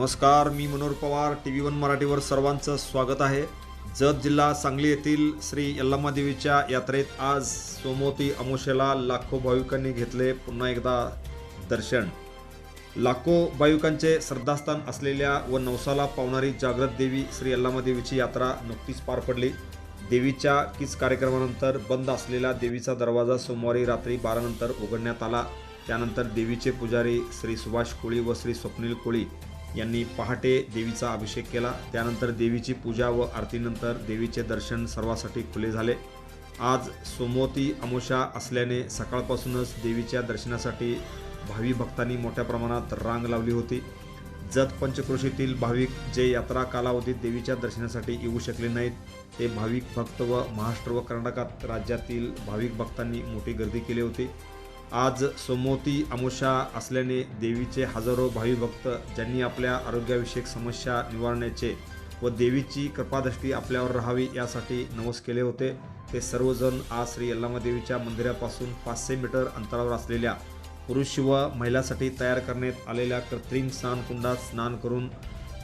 नमस्कार मी Manohar Pawar T V one मराठीवर सर्वांचं स्वागत आहे. जत जिल्हा सांगली येथील श्री यल्लामा देवीच्या यात्रेत आज सोमवती अमोशेला लाखो भाविकांनी घेतले पुन्हा एकदा दर्शन. लाखो भाविकांचे श्रद्धास्थान असलेल्या व नवसाला पावणारी जागृत देवी श्री यल्लामा देवीची यात्रा नुकतीच पार पडली. देवीच्या किस कार्यक्रमानंतर बंद असलेला देवीचा दरवाजा सोमवारी रात्री बारानंतर उघडण्यात आला. त्यानंतर देवीचे पुजारी श्री सुभाष कोळी व श्री स्वप्नील कोळी यांनी पहाटे देवीचा अभिषेक केला. त्यानंतर देवीची पूजा व आरतीनंतर देवीचे दर्शन सर्वासाठी खुले झाले. आज सोमवती अमोशा असल्याने सकाळपासूनच देवीच्या दर्शनासाठी भावी भक्तांनी मोठ्या प्रमाणात रांग लावली होती. जत पंचक्रोशीतील भाविक जे यात्रा कालावधीत देवीच्या दर्शनासाठी येऊ शकले नाहीत ते भाविक भक्त व महाराष्ट्र व कर्नाटकात राज्यातील भाविक भक्तांनी मोठी गर्दी केली होती. आज सोमवती अमुषा असल्याने देवीचे हजारो भावी भक्त ज्यांनी आपल्या आरोग्याविषयक समस्या निवारण्याचे व देवीची कृपादृष्टी आपल्यावर राहावी यासाठी नवस केले होते ते सर्वजण आज श्री यल्लामा देवीच्या मंदिरापासून पाचशे मीटर अंतरावर असलेल्या पुरुष व महिलासाठी तयार करण्यात आलेल्या कृत्रिम स्नानकुंडात स्नान करून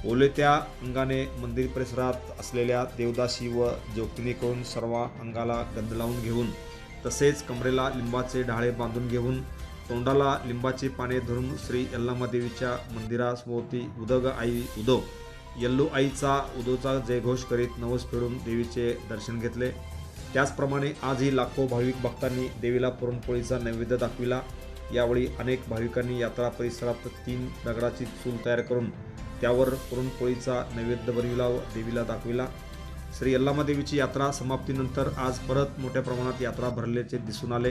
ओलेत्या अंगाने मंदिर परिसरात असलेल्या देवदासी व जोगतिनीकडून सर्व अंगाला गंध लावून घेऊन तसेच कमरेला लिंबाचे ढाळे बांधून घेऊन तोंडाला लिंबाची पाने धरून श्री यल्लामा देवीच्या मंदिरासभोवती उदग आई उदो. यल्लू आईचा उदोचा जयघोष करीत नवस फेडून देवीचे दर्शन घेतले. त्याचप्रमाणे आजही लाखो भाविक भक्तांनी देवीला पुरणपोळीचा नैवेद्य दाखविला. यावेळी अनेक भाविकांनी यात्रा परिसरात तीन दगडाची चूल तयार करून त्यावर पुरणपोळीचा नैवेद्य बनविला व देवीला दाखविला. श्री यल्लामा देवीची यात्रा समाप्तीनंतर आज परत मोठ्या प्रमाणात यात्रा भरल्याचे दिसून आले.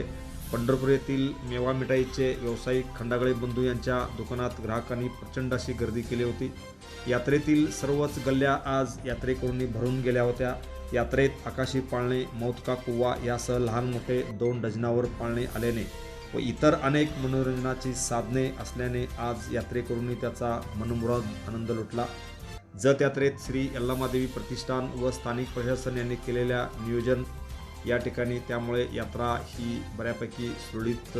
पंढरपूर येथील मेवा मिठाईचे व्यावसायिक खंडागळे बंधू यांच्या दुकानात ग्राहकांनी प्रचंड अशी गर्दी केली होती. यात्रेतील सर्वच गल्ल्या आज यात्रेकरूंनी भरून गेल्या होत्या. यात्रेत आकाशी पाळणे मौतका कुवा यासह लहान मोठे दोन डझनावर पाळणे आल्याने व इतर अनेक मनोरंजनाची साधने असल्याने आज यात्रेकरूंनी त्याचा मनमुराद आनंद लुटला. जत यात्रेत श्री यल्लामादेवी प्रतिष्ठान व स्थानिक प्रशासन यांनी केलेल्या नियोजन या ठिकाणी. त्यामुळे यात्रा ही बऱ्यापैकी सुरळीत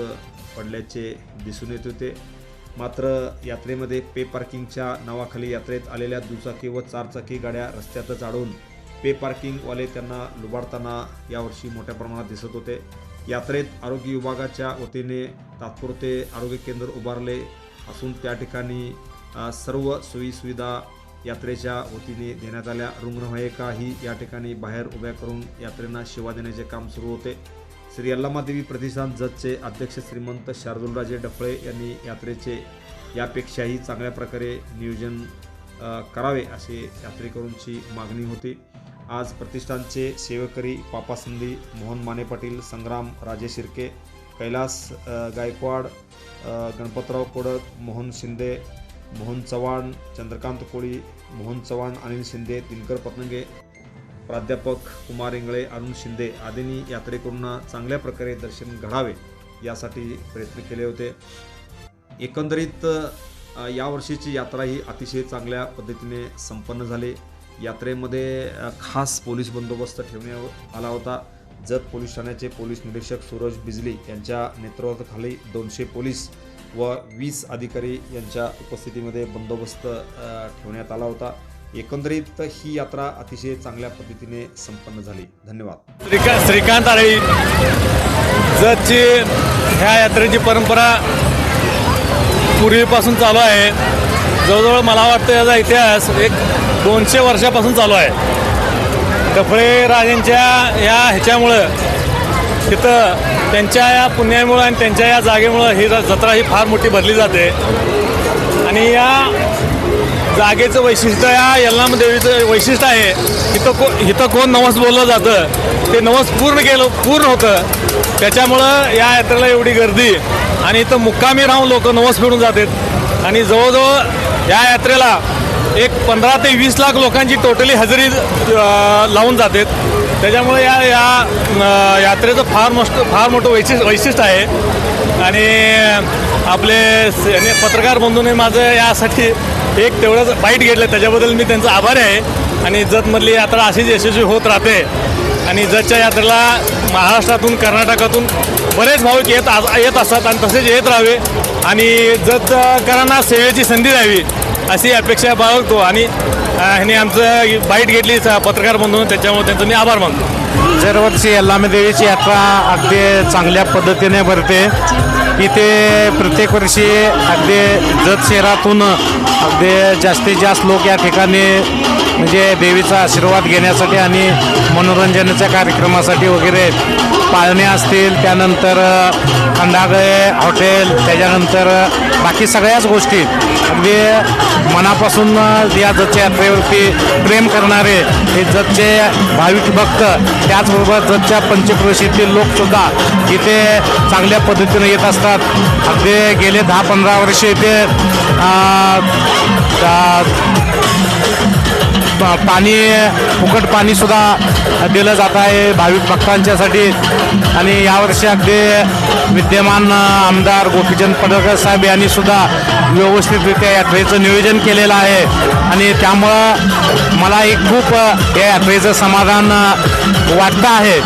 पडल्याचे दिसून येत होते. मात्र यात्रेमध्ये पे पार्किंगच्या नावाखाली यात्रेत आलेल्या दुचाकी व चारचाकी गाड्या रस्त्यातच अडवून पे पार्किंगवाले त्यांना लुबाडताना यावर्षी मोठ्या प्रमाणात दिसत होते. यात्रेत आरोग्य विभागाच्या वतीने तात्पुरते आरोग्य केंद्र उभारले असून त्या ठिकाणी सर्व सोयीसुविधा यात्रेच्या वतीने देण्यात आल्या. रुग्णवाहिकाही या ठिकाणी बाहेर उभ्या करून यात्रेंना सेवा देण्याचे काम सुरू होते. श्री यल्लामादेवी प्रतिष्ठान जतचे अध्यक्ष श्रीमंत शार्दुलराजे डफळे यांनी यात्रेचे यापेक्षाही चांगल्या प्रकारे नियोजन करावे असे यात्रेकरूंची मागणी होती. आज प्रतिष्ठानचे सेवकरी पापासंदी मोहन माने पाटील संग्राम राजे शिर्के कैलास गायकवाड गणपतराव कोडक मोहन शिंदे मोहन चव्हाण चंद्रकांत कोळी मोहन चव्हाण अनिल शिंदे दिनकर पतंगे प्राध्यापक कुमार इंगळे अरुण शिंदे आदींनी यात्रेकरूंना चांगल्या प्रकारे दर्शन घडावे यासाठी प्रयत्न केले होते. एकंदरीत यावर्षीची यात्रा ही अतिशय चांगल्या पद्धतीने संपन्न झाली. यात्रेमध्ये खास पोलीस बंदोबस्त ठेवण्यात आला होता. जत पोलीस ठाण्याचे पोलीस निरीक्षक सूरज बिजली यांच्या नेतृत्वाखाली दोनशे पोलीस व वीस अधिकारी यांच्या उपस्थितीमध्ये बंदोबस्त ठेवण्यात आला होता. एकंदरीत ही यात्रा अतिशय चांगल्या पद्धतीने संपन्न झाली. धन्यवाद. श्रीका श्रीकांत आळी जतची ह्या यात्रेची परंपरा पूर्वीपासून चालू आहे. जवळजवळ मला वाटतं याचा इतिहास एक दोनशे वर्षापासून चालू आहे. डफळे या ह्याच्यामुळं तिथं त्यांच्या या पुण्यामुळं आणि त्यांच्या या जागेमुळं ही जत्रा ही फार मोठी भरली जाते. आणि या जागेचं वैशिष्ट्य या यल्लाम देवीचं वैशिष्ट्य आहे इथं को इथं कोण नवस बोललं जातं ते नवस पूर्ण केलं पूर्ण होतं. त्याच्यामुळं या यात्रेला एवढी गर्दी. आणि इथं मुक्कामी राहून लोक नवस फिरून जातात. आणि जवळजवळ या यात्रेला एक पंधरा ते वीस लाख लोकांची टोटली हजेरी लावून जातात. त्याच्यामुळे या या यात्रेचं फार मस्त फार मोठं वैशिष्ट्य वैशिष्ट्य आहे. आणि आपले याने पत्रकार बंधूने माझं यासाठी एक तेवढंच बाईट घेतलं. त्याच्याबद्दल मी त्यांचा आभारी आहे. आणि जतमधली यात्रा अशीच यशस्वी होत राहते. आणि जतच्या यात्रेला महाराष्ट्रातून कर्नाटकातून बरेच भाविक येत येत असतात आणि तसेच येत राहावे. आणि जतकरांना सेवेची संधी द्यावी अशी अपेक्षा बाळगतो. आणि ह्याने आमचं बाईट घेतली स- पत्रकार म्हणून त्याच्यामुळे त्यांचं मी आभार मानतो. दरवर्षी यल्लामा देवीची यात्रा अगदी चांगल्या पद्धतीने भरते. इथे प्रत्येक वर्षी अगदी जत शहरातून अगदी जास्तीत जास्त लोक या ठिकाणी म्हणजे देवीचा आशीर्वाद घेण्यासाठी आणि मनोरंजनाच्या कार्यक्रमासाठी वगैरे पाळणे असतील त्यानंतर खंडागळे हॉटेल त्याच्यानंतर बाकी सगळ्याच गोष्टी अगदी मनापासून या जतच्या यात्रेवरती प्रेम करणारे हे जतचे भाविक भक्त त्याचबरोबर जतच्या पंचक्रोशीतील लोकसुद्धा इथे चांगल्या पद्धतीने येत असतात. अगदी गेले दहा पंधरा वर्ष इथे पाणी फुकट पाणीसुद्धा दिलं जात आहे भाविक भक्तांच्यासाठी. आणि यावर्षी अगदी विद्यमान आमदार गोपीचंद पडळकर साहेब यांनी सुद्धा व्यवस्थितरित्या यात्रेचं नियोजन केलेलं आहे. आणि त्यामुळं मला एक खूप या यात्रेचं समाधान वाटतं आहे.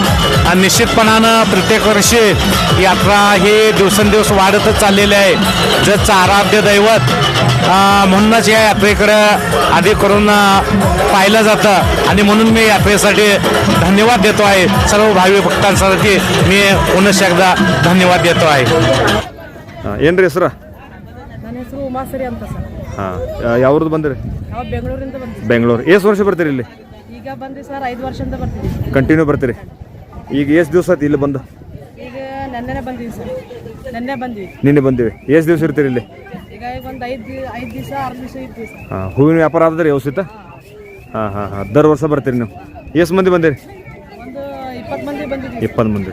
आणि निश्चितपणानं प्रत्येक वर्षी यात्रा ही दिवसेंदिवस वाढतच चाललेली आहे. जर आराध्य दैवत म्हणूनच या यात्रेकडं अधिक करून पाहिलं जातं. आणि म्हणून मी यात्रेसाठी धन्यवाद देतो आहे. सर्व भावी भक्तांसाठी मी पुनश्च एकदा धन्यवाद ಆಶೀರ್ವಾದ ದೇತೋ ಆಯ್ ಏನ್ರಿ ಹೆಸರು? ನನ್ನ ಹೆಸರು ಉಮಾಸರಿ ಅಂತ ಸರ್. ಹಾಂ ಯಾವ್ರದ್ದು ಬಂದ್ರಿ? ನಾವು ಬೆಂಗಳೂರಿಂದ ಬಂದ್ವಿ ಬೆಂಗಳೂರು. ಎಷ್ಟು ವರ್ಷ ಬರ್ತೀರಿ ಇಲ್ಲಿ? ಈಗ ಬಂದ್ವಿ ಸರ್ ಐದು ವರ್ಷದಿಂದ ಬರ್ತೀವಿ ಕಂಟಿನ್ಯೂ ಬರ್ತೀರಿ? ಈಗ ಎಷ್ಟು ದಿವಸ ಆಯ್ತು ಇಲ್ಲಿ ಬಂದು? ಈಗ ನೆನ್ನೆನೇ ಬಂದೀವಿ ಸರ್. ನೆನ್ನೆ ಬಂದ್ವಿ. ನಿನ್ನೆ ಬಂದೀವಿ. ಎಷ್ಟು ದಿವಸ ಇರ್ತೀರಿ ಇಲ್ಲಿ? ಈಗ ಒಂದು ಐದು ಐದು ದಿವಸ ಆರು ದಿವಸ ಇರ್ತೀವಿ ಸರ್. ಹೂವಿನ ವ್ಯಾಪಾರ ಆದ್ರೆ ಯೋಸಿತ ಹಾಂ. ಹಾಂ ಹಾಂ ದರ್ ವರ್ಷ ಬರ್ತೀರಿ ನೀವು. ಎಷ್ಟು ಮಂದಿ ಬಂದಿರಿ? ಒಂದು ಇಪ್ಪತ್ತು ಮಂದಿ ಬಂದಿದ್ವಿ ಇಪ್ಪತ್ತು ಮಂದಿ.